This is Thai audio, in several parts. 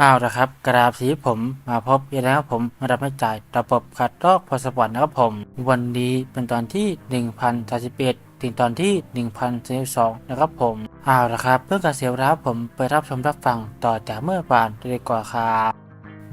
อ้าวนะครับ กราบสีผมมาพบอีกแล้วผมระดับไม่จ่ายระบบขัดลอกพอสปอร์ตนะครับผม วันนี้เป็นตอนที่ 1031ถึงตอนที่ 1042นะครับผมอ้าวนะครับ เพื่อการเสียเวลาผมไปรับชมรับฟังต่อจากเมื่อวานเลยดีกว่าครับ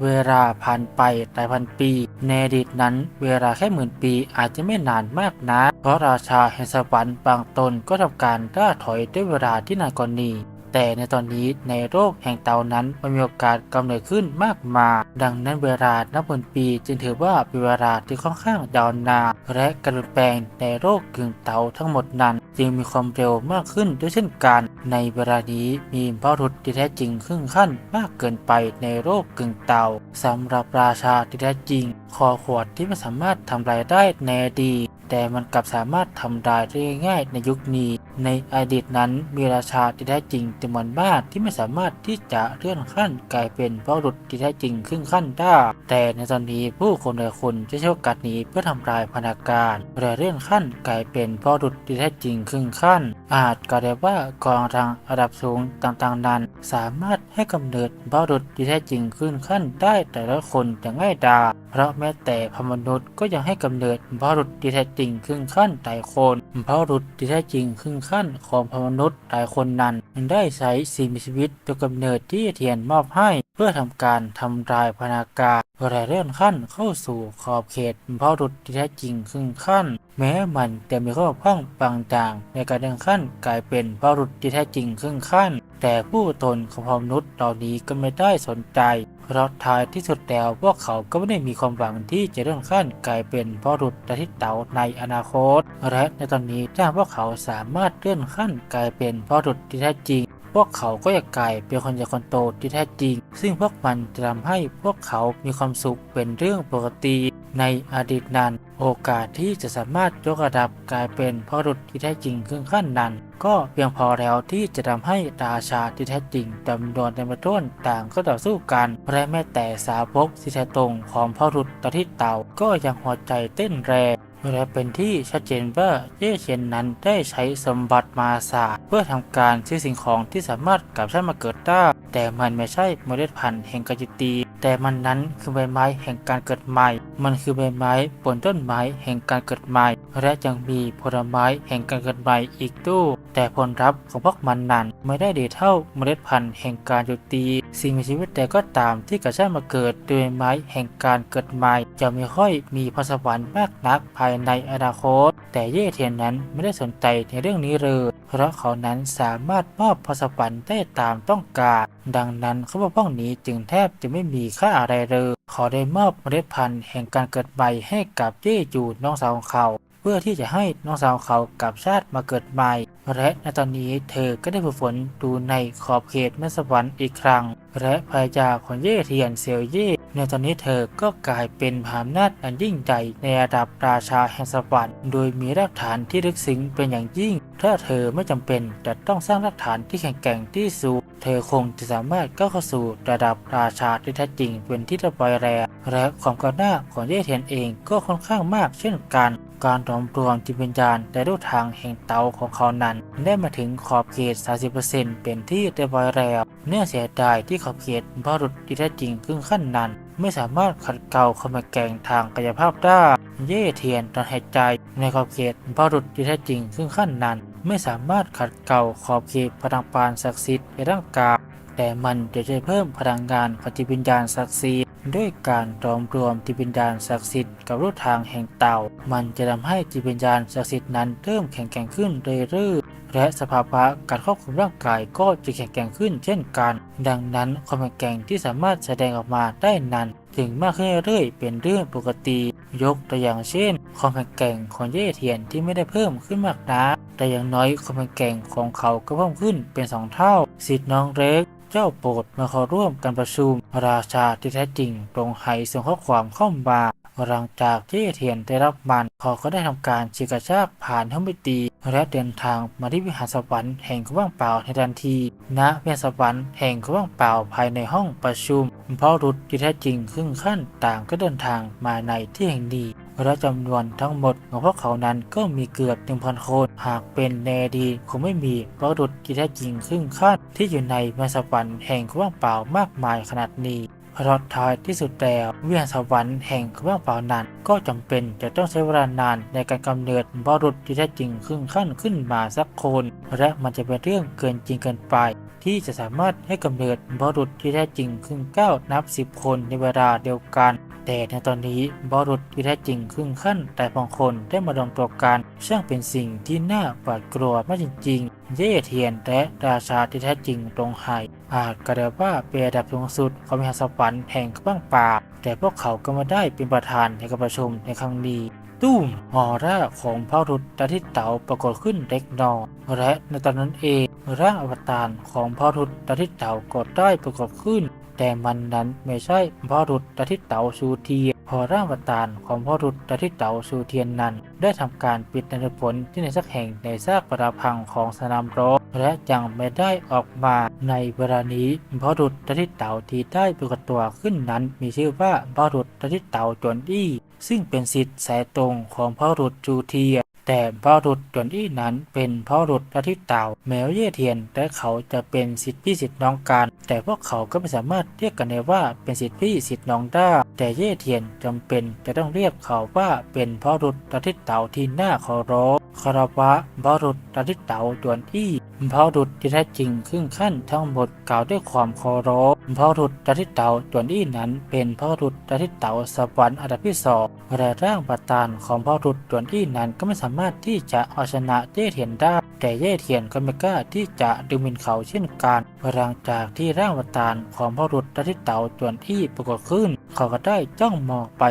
เวลาผ่านไปหลายพันปีในอดีตนั้น เวลาแค่หมื่นปีอาจจะไม่นานมากนะ เพราะราชาแห่งสวรรค์บางตนก็ทำการล่าถอยด้วยเวลาที่นานกว่านี้ แต่ในตอนนี้ในโลกแห่งเตานั้นมันมีโอกาสกำเนิดขึ้นมากมายดังนั้นเวลานับพันปี จึงถือว่าเป็นเวลาที่ค่อนข้างยาวนานและการเปลี่ยนแปลงในโลกกึ่งเตาทั้งหมดนั้น จึงมีความเร็วมากขึ้นด้วยเช่นกัน ในเวลานี้มีพระรุษที่แท้จริงครึ่งขั้นมากเกินไปในโลกกึ่งเตาสำหรับราชาที่แท้จริง คอขวดที่ไม่สามารถทำลายได้ในอดีตแต่มันกลับสามารถทำได้ได้ง่ายในยุคนี้ในอดีตนั้นมีราชาที่แท้จริงจำนวนมากที่ไม่สามารถที่จะเลื่อนขั้นกลายเป็นพระรุษที่แท้จริงครึ่งขั้นได้ แต่ในตอนนี้ผู้คนหลายคนจะใช้โอกาสนี้เพื่อทำลายพนักการและเลื่อนขั้นกลายเป็นพระรุษที่แท้จริงครึ่งขั้น อาจกล่าวได้ว่ากองทางระดับสูงต่างๆนั้น สามารถให้กำเนิดพระรุษที่แท้จริงขึ้นขั้นได้แต่ละคนอย่างง่ายดายเพราะแม้แต่พมนุษย์ก็ยังให้กำเนิดพระรุษที่แท้จริงครึ่งขั้นหลายคนพระรุษที่แท้จริงครึ่งขั้นของพมนุษย์หลายคนนั้นยังได้ใช้สิ่งมีชีวิตตัวกำเนิดที่เทียนมอบให้ เพื่อทำการทำลายพนาการและเลื่อนขั้นเข้าสู่ขอบเขตพ่อรุดที่แท้จริงครึ่งขั้น แม้มันจะมีข้อพ้องบางอย่างในการเลื่อนขั้นกลายเป็นพ่อรุดที่แท้จริงครึ่งขั้น แต่ผู้ตนของพมนุษย์เหล่านี้ก็ไม่ได้สนใจ เพราะท้ายที่สุดแล้วพวกเขาก็ไม่ได้มีความหวังที่จะเลื่อนขั้นกลายเป็นพระบุรุษที่เต๋าในอนาคต และในตอนนี้ถ้าพวกเขาสามารถเลื่อนขั้นกลายเป็นพ่อรุษที่แท้จริง พวกเขาก็จะกลายเป็นคนใหญ่คนโตที่แท้จริง ซึ่งพวกมันจะทำให้พวกเขามีความสุขเป็นเรื่องปกติในอดีตนั้น โอกาสที่จะสามารถยกระดับกลายเป็นพระบุรุษที่แท้จริงครึ่งขั้นนั้น ก็เพียงพอแล้วที่จะทำให้ราชาที่แท้จริงจำนวนในประต้นต่างก็ต่อสู้กันและแม้แต่สาวกที่แท้ตรงของพระบุรุษตที่เต่าก็ยังหัวใจเต้นแรง และเป็นที่ชัดเจนว่าเย่เชียนนั้นได้ใช้สมบัติมาสาเพื่อทำการซื้อสิ่งของที่สามารถกลับชาติมาเกิดได้ แต่มันไม่ใช่เมล็ดพันธุ์แห่งการจุตี แต่มันนั้นคือใบไม้แห่งการเกิดใหม่ มันคือใบไม้บนต้นไม้แห่งการเกิดใหม่ และยังมีผลไม้แห่งการเกิดใหม่อีกตู้ แต่ผลลัพธ์ของพวกมันนั้นไม่ได้ดีเท่าเมล็ดพันธุ์แห่งการจุตี สิ่งมีชีวิตใดก็ตามที่กระชาติมาเกิดด้วยไม้แห่งการเกิดใหม่จะไม่ค่อยมีพรสวรรค์มากนักภายในอนาคต แต่เย่เทียนนั้นไม่ได้สนใจในเรื่องนี้เลย เพราะเขานั้นสามารถมอบพรสวรรค์ได้ตามต้องการ ดังนั้นเขาบอกพวกนี้จึงแทบจะไม่มีค่าอะไรเลย ขอได้มอบเมล็ดพันธุ์แห่งการเกิดใหม่ให้กับเย่จูน้องสาวของเขา เพื่อที่จะให้น้องสาวเขากลับชาติมาเกิดใหม่ และในตอนนี้เธอก็ได้ฝึกฝนดูในขอบเขตแม่สวรรค์อีกครั้ง และภรรยาของเย่เทียนเซียวเย่ในตอนนี้เธอก็กลายเป็นมหาอำนาจอันยิ่งใหญ่ในระดับราชาแห่งสวรรค์โดยมีรากฐานที่ลึกซึ้งเป็นอย่างยิ่ง ถ้าเธอไม่จำเป็นจะต้องสร้างรากฐานที่แข็งแกร่งที่สูง เธอคงจะสามารถก้าวเข้าสู่ระดับราชาที่แท้จริงเป็นที่เรียบร้อยแล้วและความก้าวหน้าของเย่เทียนเองก็ค่อนข้างมากเช่นกัน การรวมรวมจิตวิญญาณในรูปทางแห่งเตาของเขานั้น ได้มาถึงขอบเขต 30%เป็นที่เรียบร้อยแล้วเนื่องเสียดายที่ขอบเขตบรุษที่แท้จริงครึ่งขั้นนั้น ไม่สามารถขัดเกลาความแข็งแกงทางกายภาพได้เย่เทียนตอนหายใจในขอบเขตบรุษที่แท้จริงครึ่งขั้นนั้น ไม่สามารถขัดเกลาขอบเขตพลังปานศักดิ์สิทธิ์ในร่างกายแต่มันจะช่วยเพิ่มพลังงานของจิตวิญญาณศักดิ์สิทธิ์ด้วยการรวมรวมจิตวิญญาณศักดิ์สิทธิ์กับรูปทางแห่งเต่า มันจะทำให้จิตวิญญาณศักดิ์สิทธิ์นั้นเริ่มแข็งแกร่งขึ้นเรื่อยๆและสภาวะการควบคุมร่างกายก็จะแข็งแกร่งขึ้นเช่นกัน ดังนั้นความแข็งแกร่งที่สามารถแสดงออกมาได้นั้น ถึงมากขึ้นเรื่อยๆเป็นเรื่องปกติ ยกตัวอย่างเช่น ความแข็งแกร่งของเย่เทียนที่ไม่ได้เพิ่มขึ้นมากนักแต่อย่างน้อยความแข็งแกร่งของเขาก็เพิ่มขึ้นเป็นสองเท่า สิทธิ์น้องเล็กเจ้าโปรดมาเข้าร่วมการประชุมราชาที่แท้จริงตรงไหส่งข้อความเข้ามาหลังจากที่เทียนได้รับมันเขาก็ได้ทำการฉีกกระชากผ่านห้องมิตี และเดินทางมาที่วิหารสวรรค์แห่งความว่างเปล่าในทันที ณวิหารสวรรค์แห่งความว่างเปล่าภายในห้องประชุมเพราะรุษที่แท้จริงครึ่งขั้นต่างก็เดินทางมาในที่แห่งนี้และจำนวนทั้งหมดของพวกเขานั้นก็มีเกือบ1,000คนหากเป็นในอดีตคงไม่มีบรุษที่แท้จริงครึ่งขั้นที่อยู่ในมสวรรค์แห่งกว้างเปล่ามากมายขนาดนี้ เพราะท้ายที่สุดแล้วเวียนสวรรค์แห่งกว้างเปล่านั้น ก็จำเป็นจะต้องใช้เวลานานในการกำเนิดบรุษที่แท้จริงครึ่งขั้นขึ้นมาสักคน และมันจะเป็นเรื่องเกินจริงเกินไป ที่จะสามารถให้กำเนิดบรุษที่แท้จริงครึ่งเก้านับสิบคนในเวลาเดียวกัน แต่ในตอนนี้บรุษที่แท้จริงครึ่งขั้นแต่บางคนได้มารวมตัวกันช่างเป็นสิ่งที่น่าหวาดกลัวมากจริง ๆ เย่เทียนและราชาที่แท้จริงตรงไห่อาจกระเดาว่าเป็นระดับสูงสุดของมหาสวรรค์แห่งกว้างป่า แต่พวกเขาก็มาได้เป็นประธานในการประชุมในครั้งนี้ตุ้มออร่าของพระรุษดาทิตเต๋าปรากฏขึ้นเล็กน้อยและในตอนนั้นเองร่างอวตารของพระรุษดาทิตเต๋าก็ได้ปรากฏขึ้น แต่มันนั้นไม่ใช่พระรุษดาทิเต๋าชูเทียนพอร่างอวตารของพระรุษดาทิเต๋าชูเทียนนั้น ได้ทำการปิดในผลที่ในสักแห่งในซากปราพังของสนามรบและยังไม่ได้ออกมาในเวลานี้พระรุษดาทิเต๋าที่ได้ปรากฏตัวขึ้นนั้น มีชื่อว่าพระรุษดาทิเต๋าจวนอี้ซึ่งเป็นสิทธิ์สายตรงของพ่อรุดจูเทีย แต่พ่อรุดจนอี้นั้นเป็นพ่อรุดอาทิตย์เต่าแมวเย่เทียนและเขาจะเป็นสิทธิพี่สิทธิน้องกัน แต่พวกเขาก็ไม่สามารถเรียกกันได้ว่าเป็นสิทธิพี่สิทธิน้องได้แต่เย่เทียนจำเป็นจะต้องเรียกเขาว่าเป็นพ่อรุดอาทิตย์เต่าที่น่าเคารพ คารวะพ่อรุดอาทิเต่าจวนอี้พ่อรุดที่แท้จริงครึ่งขั้นทั้งหมดกล่าวด้วยความเคารพพ่อรุดอาทิเต่าจวนอี้นั้น เป็นพ่อรุดอาทิเต่าสวรรค์อันดับที่สองและร่างประตานของพ่อรุดตวนอี้นั้นก็ไม่สามารถที่จะเอาชนะเย่เทียนได้แต่เย่เทียนก็ไม่กล้าที่จะดึงมินเขาเช่นกันหลังจากที่ร่างประตานของพ่อรุดอาทิเต่าตวนอี้ปรากฏขึ้น เขาก็ได้จ้องมองไป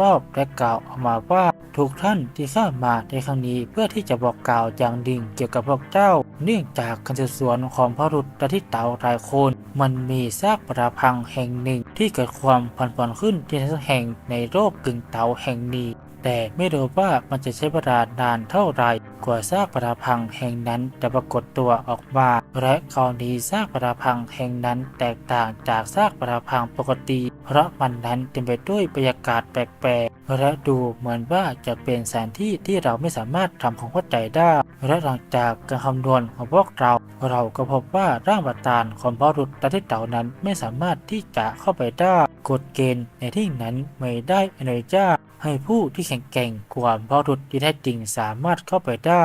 รอบๆและกล่าวออกมาว่าทุกท่านที่เข้ามาในครั้งนี้เพื่อที่จะบอกกล่าวอย่างดิ่งเกี่ยวกับพวกเจ้า เนื่องจากการสืบสวนของพระรุดอาทิตย์เต่าหลายคน มันมีซากปราพังแห่งหนึ่งที่เกิดความผันผวนขึ้นที่สักแห่งในโลกกึ่งเต่าแห่งนี้ แต่ไม่รู้ว่ามันจะใช้เวลานานเท่าไหร่กว่าซากปราพังแห่งนั้นจะปรากฏตัวออกมา และคราวนี้ซากปราพังแห่งนั้นแตกต่างจากซากปราพังปกติ เพราะมันนั้นเต็มไปด้วยบรรยากาศแปลกๆและดูเหมือนว่าจะเป็นสถานที่ที่เราไม่สามารถทำความเข้าใจได้ และหลังจากการคำนวณของพวกเรา เราก็พบว่าร่างบัตานของพรุดตาที่เต่านั้นไม่สามารถที่จะเข้าไปได้กฎเกณฑ์ในที่นั้นไม่ได้อนุญาต ให้ผู้ที่แข็งแกร่งกว่าพ่อรุดที่แท้จริงสามารถเข้าไปได้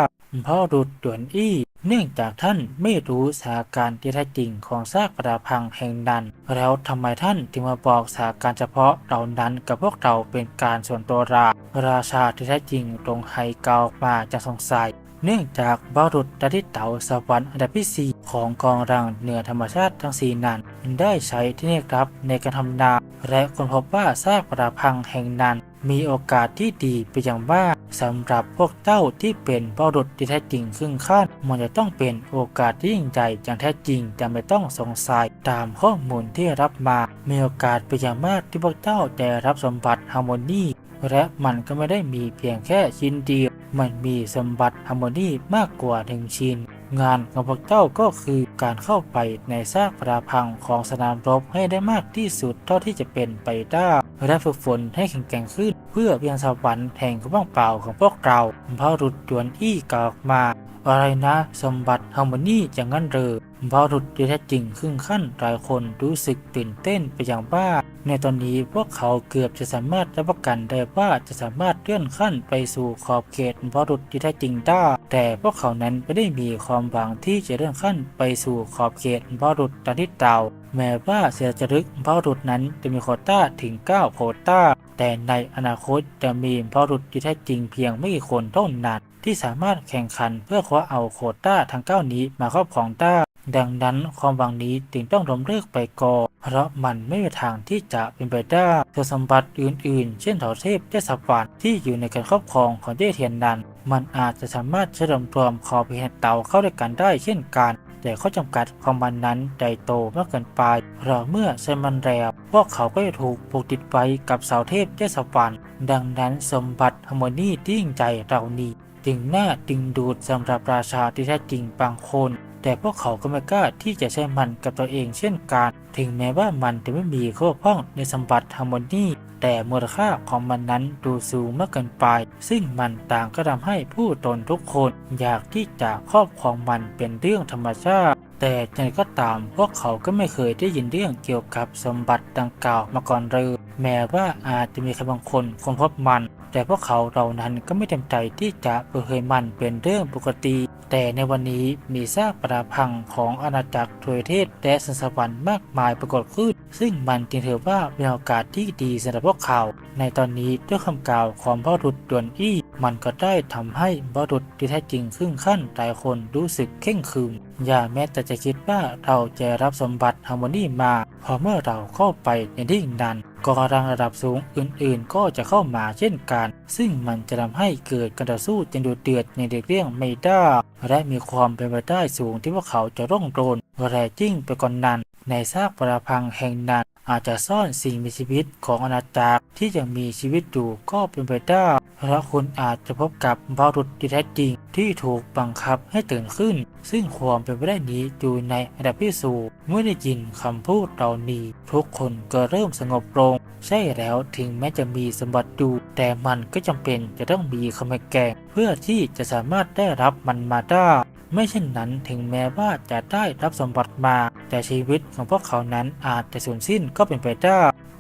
พ่อรุดด่วนอี้ เนื่องจากท่านไม่รู้สถานการณ์ที่แท้จริงของซากปราพังแห่งนั้น แล้วทำไมท่านถึงมาบอกสถานการณ์เฉพาะเหล่านั้นกับพวกเราเป็นการส่วนตัวราราชาที่แท้จริงตรงไฮเกามาจะสงสัย เนื่องจากบารุษดาทิตเต๋าสวรรค์อันดับที่4 ของกองรังเหนือธรรมชาติทั้งสี่นั้น ได้ใช้ที่นี่ครับในการทำนา และค้นพบว่าซากปราพังแห่งนั้น มีโอกาสที่ดีไปนอย่างมากสำหรับพวกเจ้าที่เป็นบารุษที่แท้จริงครึ่งขั้นมันจะต้องเป็นโอกาสที่ยิ่งใหญ่อย่างแท้จริงแต่ไม่ต้องสงสัยตามข้อมูลที่รับมา มีโอกาสไปนอย่างมากที่พวกเจ้าได้รับสมบัติฮาร์โมนีและมันก็ไม่ได้มีเพียงแค่ชิ้นเดียว มันมีสมบัติฮาร์โมนีมากกว่าหนึ่งชิ้น งานของพวกเจ้าก็คือการเข้าไปในซากปราพังของสนามรบให้ได้มากที่สุดเท่าที่จะเป็นไปได้และฝึกฝนให้แข็งแกร่งขึ้น เพื่อเพียงสวรรค์แห่งความว่างเปล่าของพวกเราพระรุดจวนอี้กล่าวอกมา อะไรนะ สมบัติฮาร์โมนีอย่างนั้นเหรอ พอรุดที่แท้จริงครึ่งขั้นหลายคนรู้สึกตื่นเต้นไปอย่างบ้า ในตอนนี้พวกเขาเกือบจะสามารถรับประกันได้ว่าจะสามารถเลื่อนขั้นไปสู่ขอบเขตพอรุดที่แท้จริงได้ แต่พวกเขานั้นไม่ได้มีความหวังที่จะเลื่อนขั้นไปสู่ขอบเขตพอรุดตามที่เต่าแม้ว่าเสียจรึกพอรุดนั้นจะมีโคต้าถึง 9 โคต้า แต่ในอนาคตจะมีพอรุดที่แท้จริงเพียงไม่กี่คนเท่านั้นที่สามารถแข่งขันเพื่อคว้าเอาโคต้าทั้ง 9 นี้มาครอบครองได้ ดังนั้นความหวังนี้จึงต้องล้มเลิกไปก่อนเพราะมันไม่มีทางที่จะเป็นไปได้ส่วนสมบัติอื่นๆ เช่นเถาเทพเจสวรรค์ที่อยู่ในการครอบครองของเจ้เทียนนั้น มันอาจจะสามารถเชื่อมรวมคอพิเฮนเตาเข้าด้วยกันได้เช่นกันแต่ข้อจำกัดของมันนั้นใหญ่โตมากเกินไปเพราะเมื่อใช้มันแล้วพวกเขาก็จะถูกผูกติดไว้กับเสาเทพเจ้สวรรค์ดังนั้นสมบัติฮาร์โมนีที่ยิ่งใหญ่เหล่านี้จึงน่าดึงดูดสำหรับราชาที่แท้จริงบางคน แต่พวกเขาก็ไม่กล้าที่จะใช้มันกับตัวเองเช่นกัน ถึงแม้ว่ามันจะไม่มีข้อพร่องในสมบัติฮาร์โมนีแต่มูลค่าของมันนั้นดูสูงมากเกินไป ซึ่งมันต่างก็ทำให้ผู้ตนทุกคนอยากที่จะครอบครองมันเป็นเรื่องธรรมชาติ แต่ยังไงก็ตามพวกเขาก็ไม่เคยได้ยินเรื่องเกี่ยวกับสมบัติดังกล่าวมาก่อนเลยแม้ว่าอาจจะมีใครบางคนค้นพบมัน แต่พวกเขาเหล่านั้นก็ไม่เต็มใจที่จะเปิดเผยมันเป็นเรื่องปกติ แต่ในวันนี้มีซากปรักพังของอาณาจักรทวยเทศและสันสวรรค์มากมายปรากฏขึ้น ซึ่งมันจึงถือว่าเป็นโอกาสที่ดีสำหรับพวกเขา ในตอนนี้ด้วยคำกล่าวของพ่อรุดดวนอี้ มันก็ได้ทำให้พ่อรุดที่แท้จริงครึ่งขั้นหลายคนรู้สึกเข่งขรึมอย่าแม้แต่จะคิดว่าเราจะรับสมบัติฮาร์โมนีมา พอเมื่อเราเข้าไปในที่นั้น กองกำลังระดับสูงอื่นๆ ก็จะเข้ามาเช่นกัน ซึ่งมันจะทำให้เกิดการต่อสู้จนดูเดือดในเด็กเรื่องไม่ได้และมีความเป็นไปได้สูงที่พวกเขาจะร่องโดนแรงยิ่งไปกว่านนั้น ในซากปราพังแห่งนั้นอาจจะซ่อนสิ่งมีชีวิตของอาณาจักรที่ยังมีชีวิตอยู่ก็เป็นไปได้ เพราะคุณอาจจะพบกับบารุษที่แท้จริงที่ถูกบังคับให้ตื่นขึ้น ซึ่งความเป็นไปได้นี้อยู่ในระดับที่สูงเมื่อได้ยินคำพูดเหล่านี้ ทุกคนก็เริ่มสงบลง ใช่แล้วถึงแม้จะมีสมบัติอยู่ แต่มันก็จำเป็นจะต้องมีคำแกงเพื่อที่จะสามารถได้รับมันมาได้ไม่เช่นนั้นถึงแม้ว่าจะได้รับสมบัติมา แต่ชีวิตของพวกเขานั้นอาจจะสูญสิ้นก็เป็นไปได้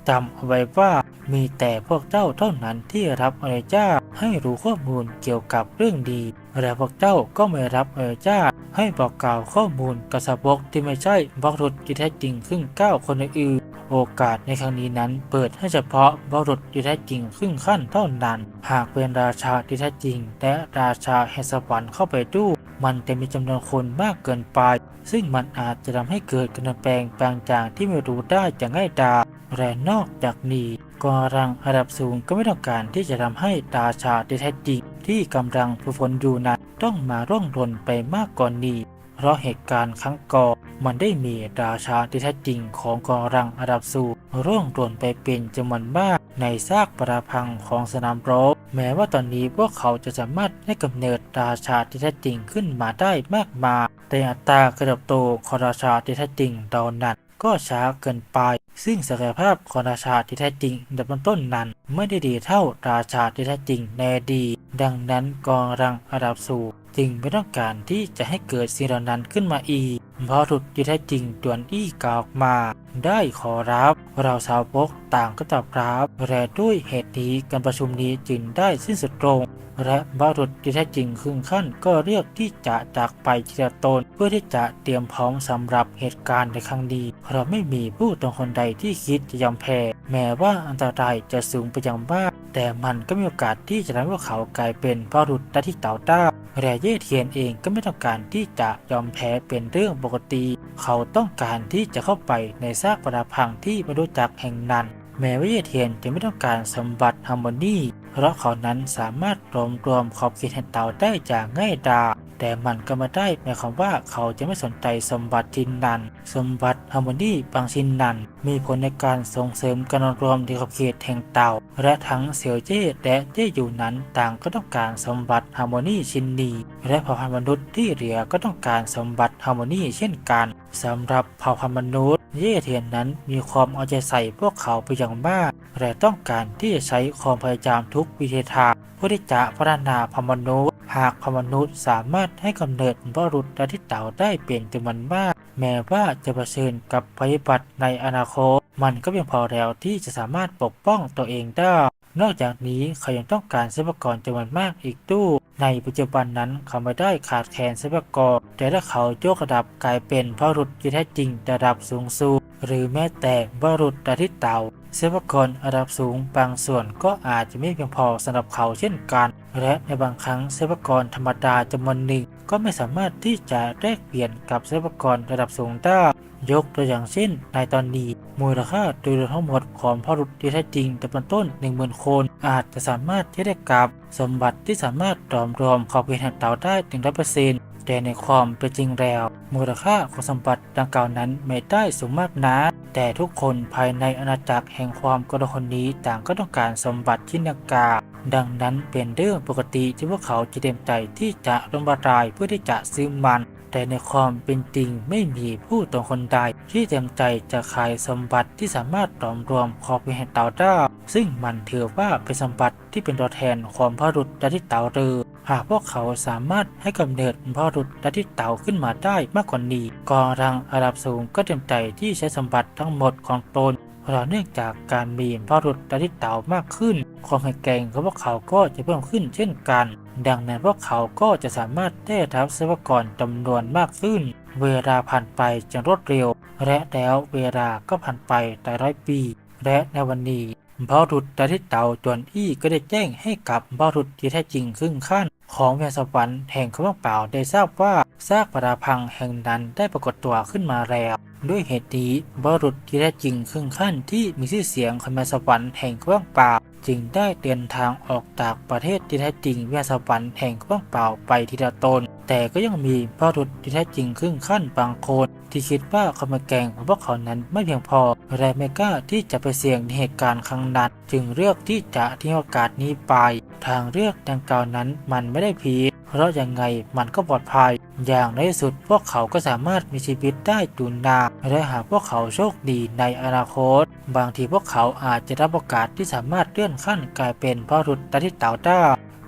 จำเอาไว้ว่า มีแต่พวกเจ้าเท่านั้นที่รับอริยเจ้าให้รู้ข้อมูลเกี่ยวกับเรื่องดี และพวกเจ้าก็ไม่รับอริยเจ้าให้บอกกล่าวข้อมูลกับสาวกที่ไม่ใช่บรุษที่แท้จริงครึ่งเก้าคนอื่นโอกาสในครั้งนี้นั้นเปิดให้เฉพาะบรุษที่แท้จริงครึ่งขั้นเท่านั้น หากเป็นราชาที่แท้จริง และราชาแห่งสวรรค์เข้าไปดู มันจะมีจำนวนคนมากเกินไป ซึ่งมันอาจจะทำให้เกิดการเปลงแปลงบางอย่างที่ไม่รู้ได้จากง่ายดายและนอกจากนี้กองรังระดับสูงก็ไม่ต้องการที่จะทำให้ราชาที่แท้จริงที่กำลังฝึกฝนอยู่นั้นต้องมาร่วงรนไปมากกว่านนี้ เพราะเหตุการณ์ครั้งก่อนมันได้มีราชาที่แท้จริงของกองรังระดับสูงร่วงรนไปเป็นจำนวนมาก ในซากปราพังของสนามรบ แม้ว่าตอนนี้พวกเขาจะสามารถให้กำเนิดราชาที่แท้จริงขึ้นมาได้มากมายแต่อัตราการเติบโตของราชาที่แท้จริงตอนนั้นก็ช้าเกินไป ซึ่งศักยภาพของราชาที่แท้จริงดับต้นนั้น ไม่ได้ดีเท่าราชาที่แท้จริงในอดีตดังนั้นกองรังระดับสูง จึงไม่ต้องการที่จะให้เกิดสิ่งเหล่านั้นขึ้นมาอีกเพราะทุกที่แท้จริงตวนอี้กล่าวมา ได้ขอรับเราสาวกต่างก็ตอบรับและด้วยเหตุนี้การประชุมนี้จึงได้สิ้นสุดลงและบารุษที่แท้จริงครึ่งขั้นก็เรียกที่จะจากไปทีละตนเพื่อที่จะเตรียมพร้อมสำหรับเหตุการณ์ในครั้งนี้เพราะไม่มีผู้ตรงคนใดที่คิดจะยอมแพ้แม้ว่าอันตรายจะสูงไปอย่างมาก แต่มันก็มีโอกาสที่จะทำให้เขากลายเป็นบารุษได้ที่เต่าต้าและเย่เทียนเองก็ไม่ต้องการที่จะยอมแพ้เป็นเรื่องปกติ เขาต้องการที่จะเข้าไปในซากปราพังที่ไม่รู้จักแห่งนั้น แม้ว่าเยเทียนจะไม่ต้องการสมบัติฮาร์โมนีเพราะเขานั้นสามารถรวมรวมขอบเขตแห่งเต่าได้จากง่ายดาย แต่มันก็ไม่ได้หมายความว่าเขาจะไม่สนใจสมบัติชิ้นนั้น สมบัติฮาร์โมนีบางชิ้นนั้น มีผลในการส่งเสริมการรวมในขอบเขตแห่งเต่าและทั้งเสี่ยวเจ้และเจ้อยู่นั้นต่างก็ต้องการสมบัติฮาร์โมนีชิ้นนี้ และเผ่าพันธุ์มนุษย์ที่เหลือก็ต้องการสมบัติฮาร์โมนีเช่นกันสำหรับเผ่าพันธุ์มนุษย์ เย่เทียนนั้นมีความเอาใจใส่พวกเขาไปอย่างมากและต้องการที่จะใช้ความพยายามทุกวิธีทางเพื่อที่จะพัฒนาพันธุ์มนุษย์ หากพันธุ์มนุษย์สามารถให้กำเนิดบรุษและที่เต่าได้เป็นจำนวนมากแม้ว่าจะเผชิญกับภัยพิบัติในอนาคต มันก็เพียงพอแล้วที่จะสามารถปกป้องตัวเองได้ นอกจากนี้เขายังต้องการทรัพยากรจำนวนมากอีกตู้ในปัจจุบันนั้นเขาไม่ได้ขาดแคลนทรัพยากรแต่ถ้าเขายกระดับกลายเป็นพรุษที่แท้จริงระดับสูงสุดหรือแม้แต่บรุษระที่เต่า ทรัพยากรระดับสูงบางส่วนก็อาจจะไม่เพียงพอสำหรับเขาเช่นกัน และในบางครั้งทรัพยากรธรรมดาจำนวนหนึ่งก็ไม่สามารถที่จะแลกเปลี่ยนกับทรัพยากรระดับสูงได้ยกตัวอย่างเช่น ในตอนนี้ มูลค่าโดยรวมทั้งหมดของพ่อรุษที่แท้จริงจำนวนต้น 10,000 คน อาจจะสามารถที่ได้กับสมบัติที่สามารถรวมรวมขอบเขตแห่งเต่าได้ถึงร้อยเปอร์เซ็นต์แต่ในความเป็นจริงแล้ว มูลค่าของสมบัติดังกล่าวนั้นไม่ได้สูงมากนะ แต่ทุกคนภายในอาณาจักรแห่งความกระคนนี้ต่างก็ต้องการสมบัติที่นักกล่าวดังนั้นเป็นเรื่องปกติที่พวกเขาจะเต็มใจที่จะลงบารายเพื่อที่จะซื้อมัน แต่ในความเป็นจริงไม่มีผู้ตรงคนใดที่เต็มใจจะขายสมบัติที่สามารถตอมรวมขอบเป็นแห่งเต่าได้ซึ่งมันถือว่าเป็นสมบัติที่เป็นตัวแทนของพระรุษและที่เต่าเรือ หากพวกเขาสามารถให้กำเนิดพ่อรุษและที่เต่าขึ้นมาได้มากกว่านี้กองรังอาหรับสูงก็เต็มใจที่ใช้สมบัติทั้งหมดของตนเพราะเนื่องจากการมีพ่อรุษและที่เต่ามากขึ้น ความแข็งแกร่งของพวกเขาก็จะเพิ่มขึ้นเช่นกัน ดังนั้นพวกเขาก็จะสามารถได้รับทรัพยากรจำนวนมากขึ้น เวลาผ่านไปอย่างรวดเร็ว และแล้วเวลาก็ผ่านไปหลายร้อยปี และในวันนี้พ่อรุษและที่เต่าจวนอี้ก็ได้แจ้งให้กับพ่อรุษที่แท้จริงครึ่งขั้น ของแผ่นสวรรค์แห่งคำว่างเปล่าได้ทราบว่า ซากปราพังแห่งนั้นได้ปรากฏตัวขึ้นมาแล้ว ด้วยเหตุนี้บรุษที่แท้จริงครึ่งขั้นที่มีชื่อเสียงของแผ่นสวรรค์แห่งคำว่างเปล่าจึงได้เดินทางออกจากประเทศที่แท้จริงแผ่นสวรรค์แห่งคำว่างเปล่าไปทีละตน แต่ก็ยังมีบรุษที่แท้จริงครึ่งขั้นบางคน ที่คิดว่าคำแกงของพวกเขานั้นไม่เพียงพอและไม่กล้าที่จะไปเสี่ยงในเหตุการณ์ครั้งนั้นจึงเลือกที่จะทิ้งโอกาสนี้ไป ทางเลือกดังกล่าวนั้นมันไม่ได้ผิด เพราะยังไงมันก็ปลอดภัย อย่างในสุดพวกเขาก็สามารถมีชีวิตได้จุนนานและหากพวกเขาโชคดีในอนาคต บางทีพวกเขาอาจจะรับโอกาสที่สามารถเลื่อนขั้นกลายเป็นพ่อรุษตาที่เต่าได้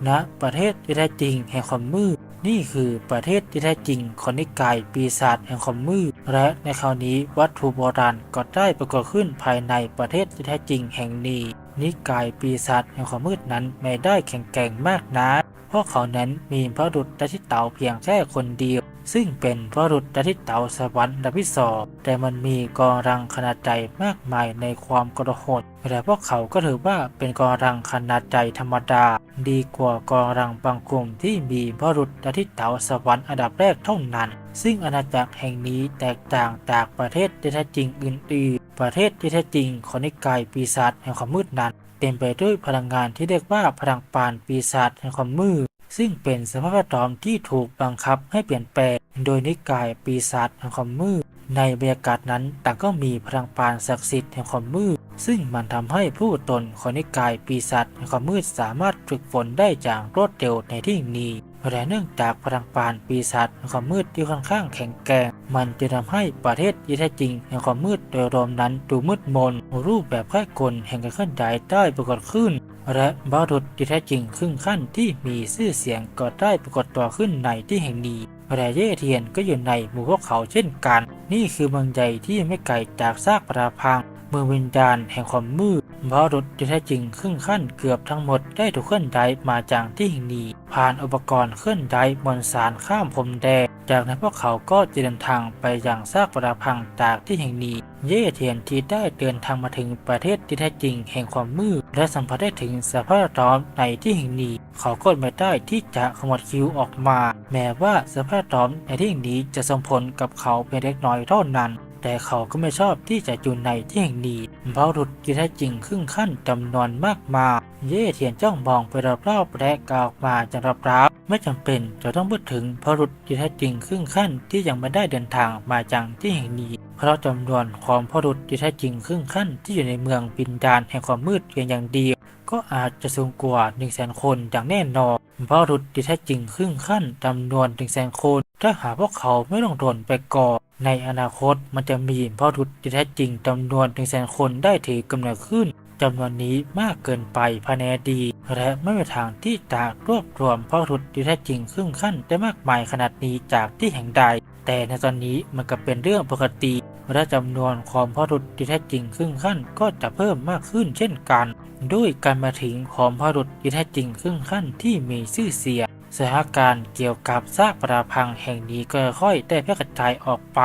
ณประเทศที่แท้จริงแห่งความมืดนี่คือประเทศที่แท้จริงของนิกายปีศาจแห่งความมืด และในคราวนี้วัตถุโบราณก็ได้ปรากฏขึ้นภายในประเทศที่แท้จริงแห่งนี้ นิกายปีศาจแห่งความมืดนั้นไม่ได้แข็งแกร่งมากนะัก พวกเขานั้นมีพระดุจดัชิตเตาเพียงแค่คนเดียว ซึ่งเป็นพระดุจดัชิตเตาสวรรค์ดับที่สอแต่มันมีกองรังขนาดใหญ่มากมายในความกระหดแต่พวกเขาก็ถือว่าเป็นกองรังขนาดใหญ่ธรรมดา ดีกว่ากองรังบางกลุ่มที่มีพระดุจดัชิตเตาสวรรค์อันดับแรกเท่านั้น ซึ่งอาณาจักรแห่งนี้แตกต่างจากประเทศที่แท้จริงอื่นๆประเทศที่แท้จริงของนิกายปีศาจแห่งความมืดนั้นเต็มไปด้วยพลังงานที่เรียกว่าพลังปานปีศาจแห่งความมืด ซึ่งเป็นสภาพแวดล้อมที่ถูกบังคับให้เปลี่ยนแปลง โดยนิกายปีศาจแห่งความมืด ในบรรยากาศนั้นต่างก็มีพลังปานศักดิ์สิทธิ์แห่งความมืด ซึ่งมันทำให้ผู้ตนของนิกายปีศาจแห่งความมืดสามารถฝึกฝนได้อย่างรวดเร็วในที่นี้ และเนื่องจากพลังปานปีศาจแห่งความมืดที่ค่อนข้างแข็งแกร่ง มันจะทำให้ประเทศที่แท้จริงแห่งความมืดโดยรวมนั้นดูมืดมน รูปแบบค่ายกลแห่งการเคลื่อนย้ายได้ปรากฏขึ้น และบารุษที่แท้จริงครึ่งขั้นที่มีชื่อเสียงก็ได้ปรากฏตัวขึ้นในที่แห่งนี้และเย่เทียนก็อยู่ในหมู่พวกเขาเช่นกัน นี่คือเมืองใหญ่ที่ไม่ไกลจากซากปราพังเมืองวิญญาณแห่งความมืดบารุษที่แท้จริงครึ่งขั้นเกือบทั้งหมดได้ถูกเคลื่อนย้ายมาจากที่แห่งนี้ ผ่านอุปกรณ์เคลื่อนย้ายบนสารข้ามพรมแดน จากนั้นพวกเขาก็จะเดินทางไปยังซากปราพังจากที่แห่งนี้ เย่เทียนที่ได้เดินทางมาถึงประเทศที่แท้จริงแห่งความมืด และสัมผัสได้ถึงสภาพแวดล้อมในที่แห่งนี้ เขาก็ไม่ได้ที่จะขมวดคิ้วออกมา แม้ว่าสภาพแวดล้อมในที่แห่งนี้จะส่งผลกับเขาเพียงเล็กน้อยเท่านั้น แต่เขาก็ไม่ชอบที่จะอยู่ในที่แห่งนี้เพราะรุดที่แท้จริงครึ่งขั้นจำนวนมากมายเย่เทียนจ้องมองไปรอบๆและกล่าวมาจะรับรับไม่จำเป็นจะต้องพูดถึงพรุษที่แท้จริงครึ่งขั้นที่ยังไม่ได้เดินทางมาจากที่แห่งนี้ เพราะจำนวนของพรุษที่แท้จริงครึ่งขั้นที่อยู่ในเมืองบินดานแห่งความมืดเพียงอย่างเดียวก็อาจจะสูงกว่า1 0 0 0 0แสนคนอย่างแน่นอน เพราะรุษที่แท้จริงครึ่งขั้นจำนวน1 0 0 0 0แสนคน ถ้าหากพวกเขาไม่ลงทุนไปก่อนในอนาคตมันจะมีพ่อรุษที่แท้จริงจำนวน1 0 0 0 0แสนคนได้ถือกำเนิดขึ้นจำนวนนี้มากเกินไปภายในอดีตและไม่มีทางที่จะรวบรวมพ่อรุษที่แท้จริงครึ่งขั้นได้มากมายขนาดนี้จากที่แห่งใด แต่ในตอนนี้มันก็เป็นเรื่องปกติและจำนวนของพ่อรุษที่แท้จริงครึ่งขั้นก็จะเพิ่มมากขึ้นเช่นกัน ด้วยการมาถึงของพ่อรุษที่แท้จริงครึ่งขั้นที่มีชื่อเสียง สถานการณ์เกี่ยวกับซากปราพังแห่งนี้ก็ค่อยได้แพร่กระจายออกไป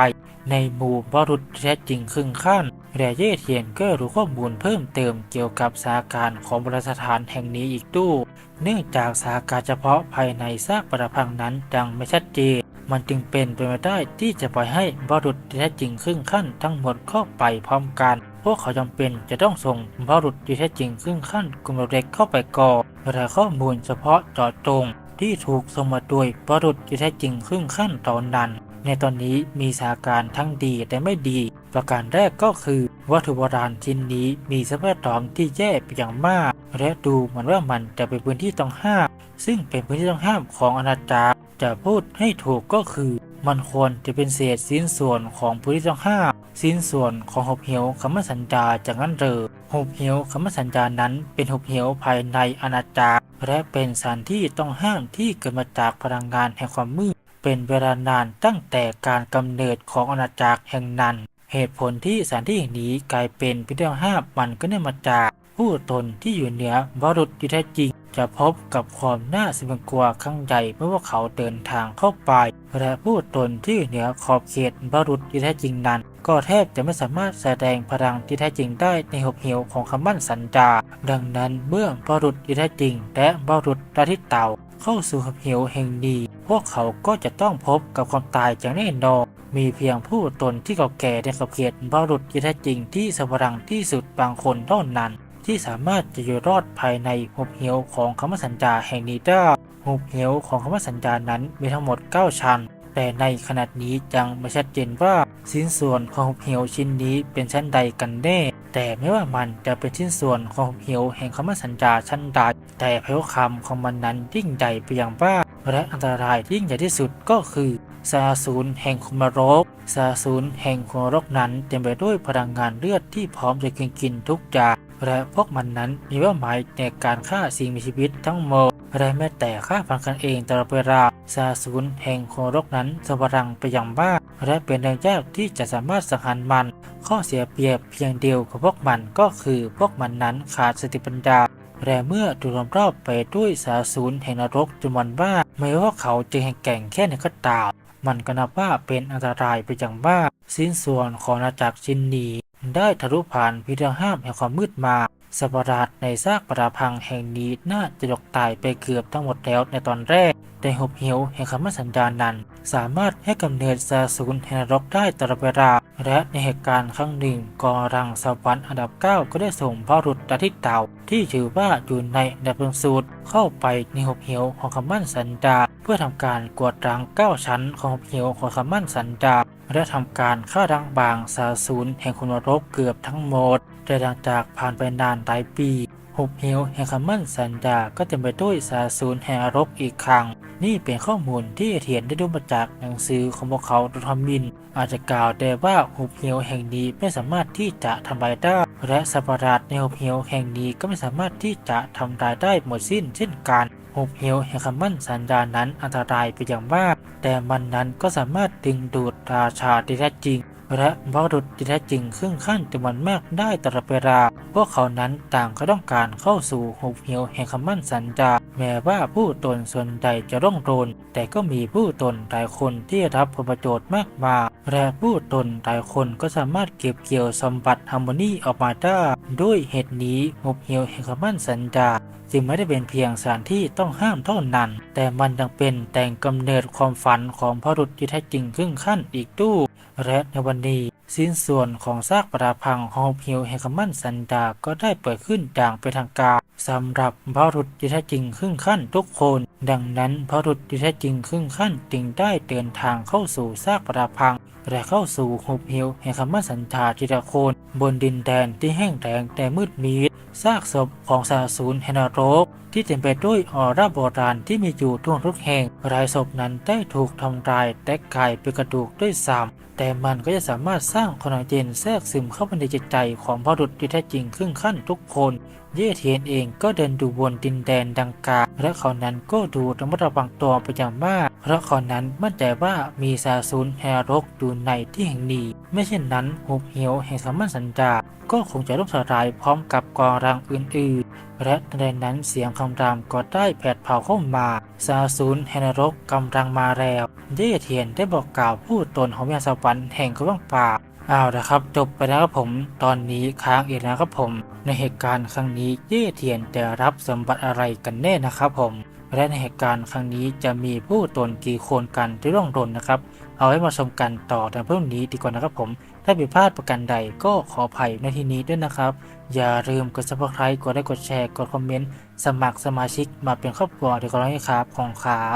ในหมู่พ่อรุษแท้จริงครึ่งขั้นและเย่เทียนก็รู้ข้อมูลเพิ่มเติมเกี่ยวกับสถานการณ์ของบราณสถานแห่งนี้อีกด้วย เนื่องจากสถานการณ์เฉพาะภายในซากปราพังนั้นยังไม่ชัดเจนมันจึงเป็นไปไม่ได้ที่จะปล่อยให้บรุษแท้จริงครึ่งขั้นทั้งหมดเข้าไปพร้อมกัน พวกเขาจำเป็นจะต้องส่งบรุษที่แท้จริงครึ่งขั้นกลุ่มเล็กเข้าไปก่อนและข้อมูลเฉพาะเจาะจง ที่ถูกสมาโดยบรุษที่แท้จริงครึ่งขั้นตอนนั้น ในตอนนี้มีสถานการทั้งดีแต่ไม่ดี ประการแรกก็คือ วัตถุโบราณชิ้นนี้มีสภาพแวดล้อมที่แย่ไปอย่างมาก และดูเหมือนว่ามันจะเป็นพื้นที่ต้องห้าม ซึ่งเป็นพื้นที่ต้องห้ามของอาณาจักรจะพูดให้ถูกก็คือ มันควรจะเป็นเศษสิ้นส่วนของผู้นที่ต้องห้ามสิ้นส่วนของหุบเหวคำมั่นสัญญาจากนั้นเรอหุบเหวคำมั่นสัญญานั้นเป็นหุบเหวภายในอาณาจักร และเป็นสถานที่ต้องห้ามที่เกิดมาจากพลังงานแห่งความมืด เป็นเวลานานตั้งแต่การกำเนิดของอาณาจักรแห่งนั้น เหตุผลที่สถานที่แห่งนี้กลายเป็นพิพิธภัณฑ์ห้ามมันก็เนื่องมาจากผู้ตนที่อยู่เหนือบรุษที่แท้จริง จะพบกับความน่าสะพรึงกลัวครั้งใหญ่เมื่อพวกเขาเดินทางเข้าไป และผู้ตนที่อยู่เหนือขอบเขตบรุษที่แท้จริงนั้น ก็แทบจะไม่สามารถแสดงพลังที่แท้จริงได้ในหุบเหวของคำมั่นสัญญาดังนั้นเมื่อบรุษที่แท้จริง และบรุษราทิตเต่าเข้าสู่หุบเหวแห่งนี้พวกเขาก็จะต้องพบกับความตายอย่างแน่นอนมีเพียงผู้ตนที่เก่าแก่ในขอบเขตบรุษที่แท้จริงที่สวรังที่สุดบางคนเท่านั้น ที่สามารถจะอยู่รอดภายในหุบเหวของคำสัญญาแห่งนี้ได้หุบเหวของคำสัญญานั้นมีทั้งหมด 9 ชั้น แต่ในขณะนี้ยังไม่ชัดเจนว่าชิ้นส่วนของหุบเหวชิ้นนี้เป็นชั้นใดกันแน่ แต่ไม่ว่ามันจะเป็นชิ้นส่วนของหุบเหวแห่งคำสัญญาชั้นใดแต่พยคำของมันนั้นยิ่งใหญ่ไปอย่างบ้าและอันตรายที่ยิ่งใหญ่ที่สุดก็คือซาสูนแห่งคุมารกซาสูนแห่งคุมารกนั้นเต็มไปด้วยพลังงานเลือดที่พร้อมจะกินกินทุกอย่างและพวกมันนั้นมีเป้าหมายในการฆ่าสิ่งมีชีวิตทั้งหมด และแม้แต่ฆ่าพันกันเองตลอดเวลาซาสูนแห่งโครกนั้นสวรังไปอย่างมาและเป็นเรื่องยากที่จะสามารถสังหารมัน ข้อเสียเปรียบเพียงเดียวของพวกมันก็คือพวกมันนั้นขาดสติปัญญาและเมื่อถูกล้อมรอบไปด้วยสาสูนแห่งนรกจำนวนมาไม่ว่าเขาจะแข็งแกร่งแค่ไหนก็ตามมันก็นับว่าเป็นอันตรายไปอย่างมาก สิ้นส่วนของอาณาจักรชินนีได้ทะลุผ่านพิธีห้ามแห่งความมืดมา สัปราดในซากปราพังแห่งนี้น่าจะยกตายไปเกือบทั้งหมดแล้วในตอนแรก แต่หุบเหวแห่งคำมั่นสัญญานั้น สามารถให้กำเนิดซาสูนแห่งนรกได้ตลอดเวลา และในเหตุการณ์ครั้งหนึ่งกองรังสวรรค์อันดับ 9 ก็ได้ส่งพระรุษดาทิตเต่าที่ถือว่าอยู่ในอันดับสูตรเข้าไปในหุบเหวของคำมั่นสัญญา พื่อทำการกวดล้างเก้าชั้นของเหวของคำมั่นสัญญาและทำการฆ่าดังบางสาสูนแห่งคนนรกเกือบทั้งหมดแต่หลังจากผ่านไปนานหลายปี หุบเหวแห่งคำมั่นสัญญาก็เต็มไปด้วยสาสูนแห่งรกอีกครั้ง นี่เป็นข้อมูลที่เทียนได้ดูมาจากหนังสือของพวกเขาโดยทอมมิน อาจจะกล่าวได้ว่าหุบเหวแห่งนี้ไม่สามารถที่จะทำลายได้ และสัประหลาดในหุบเหวแห่งนี้ก็ไม่สามารถที่จะทำลายได้หมดสิ้นเช่นกันหุบเหวแห่งคำมั่นสัญญานั้นอันตรายไปอย่างมาก แต่มันนั้นก็สามารถดึงดูดราชาที่แท้จริง และบรุษที่แท้จริงครึ่งขั้นจำนวนมากได้ตลอดเวลา พวกเขานั้นต่างก็ต้องการเข้าสู่หุบเหวแห่งคำมั่นสัญญา แม้ว่าผู้ตนส่วนใหญ่จะร่องโรนแต่ก็มีผู้ตนหลายคนที่รับผลประโยชน์มากมายและผู้ตนหลายคนก็สามารถเก็บเกี่ยวสมบัติฮาร์โมนีออกมาได้ด้วยเหตุนี้หุบเหวแห่งคำมั่นสัญญาจึงไม่ได้เป็นเพียงสถานที่ต้องห้ามเท่านั้น แต่มันยังเป็นแต่งกำเนิดความฝันของพระรุษที่แท้จริงครึ่งขั้นอีกด้วยและในวันนี้สิ้นส่วนของซากปราพังขอบเหวแห่งคำมั่นสันดาก็ได้เปิดขึ้นอย่างเป็นทางการสำหรับพระรุษที่แท้จริงครึ่งขั้นทุกคน ดังนั้นพระรุษที่แท้จริงครึ่งขั้นจึงได้เดินทางเข้าสู่ซากปราพังและเข้าสู่หุบเหวแห่งคำมั่นสันดาทีละโคน บนดินแดนที่แห้งแล้งแต่มืดมิด ซากศพของสาสูนแห่งนรกที่เต็มไปด้วยออร่าโบราณที่มีอยู่ทั่วทุกแห่งรายศพนั้นได้ถูกทำลายแตกกลายเป็นกระดูกด้วยซ้ำแต่มันก็จะสามารถสร้างคอนาเจนแทรกซึมเข้าไปในจิตใจของพรอดุษที่แท้จริงครึ่งขั้นทุกคน เย่เทียนเองก็เดินดูบนดินแดนดังกล่าวและเขานั้นก็ดูระมัดระวังตัวไปอย่างมาก เพราะเขานั้นมั่นใจว่ามีซาซูนแฮรกอยู่ในที่แห่งนี้ ไม่เช่นนั้นหุบเหวแห่งสามัญสัญญาก็คงจะล่มสลายพร้อมกับกองรังอื่นๆ และในนั้นเสียงคำรามก็ได้แผดเผาเข้ามา ซาซูนแฮนรกกำลังมาแล้ว เย่เทียนได้บอกกล่าวผู้ตนของวิญญาสวรรค์แห่งกว้างป่า เอาละครับจบไปแล้วครับผมตอนนี้ค้างอีกนะครับผม ในเหตุการณ์ครั้งนี้เย่เทียนจะรับสมบัติอะไรกันแน่นะครับผมและในเหตุการณ์ครั้งนี้จะมีผู้ตนกี่คนกันที่ร่องรนนะครับ เอาไว้มาชมกันต่อในเพิ่มนี้ดีกว่านะครับผม ถ้าผิดพลาดประการใดก็ขออภัยในที่นี้ด้วยนะครับ อย่าลืมกด subscribe กดไลค์กดแชร์กดคอมเมนต์สมัครสมาชิกมาเป็นครอบครัวเดียวกันให้ครับของครับ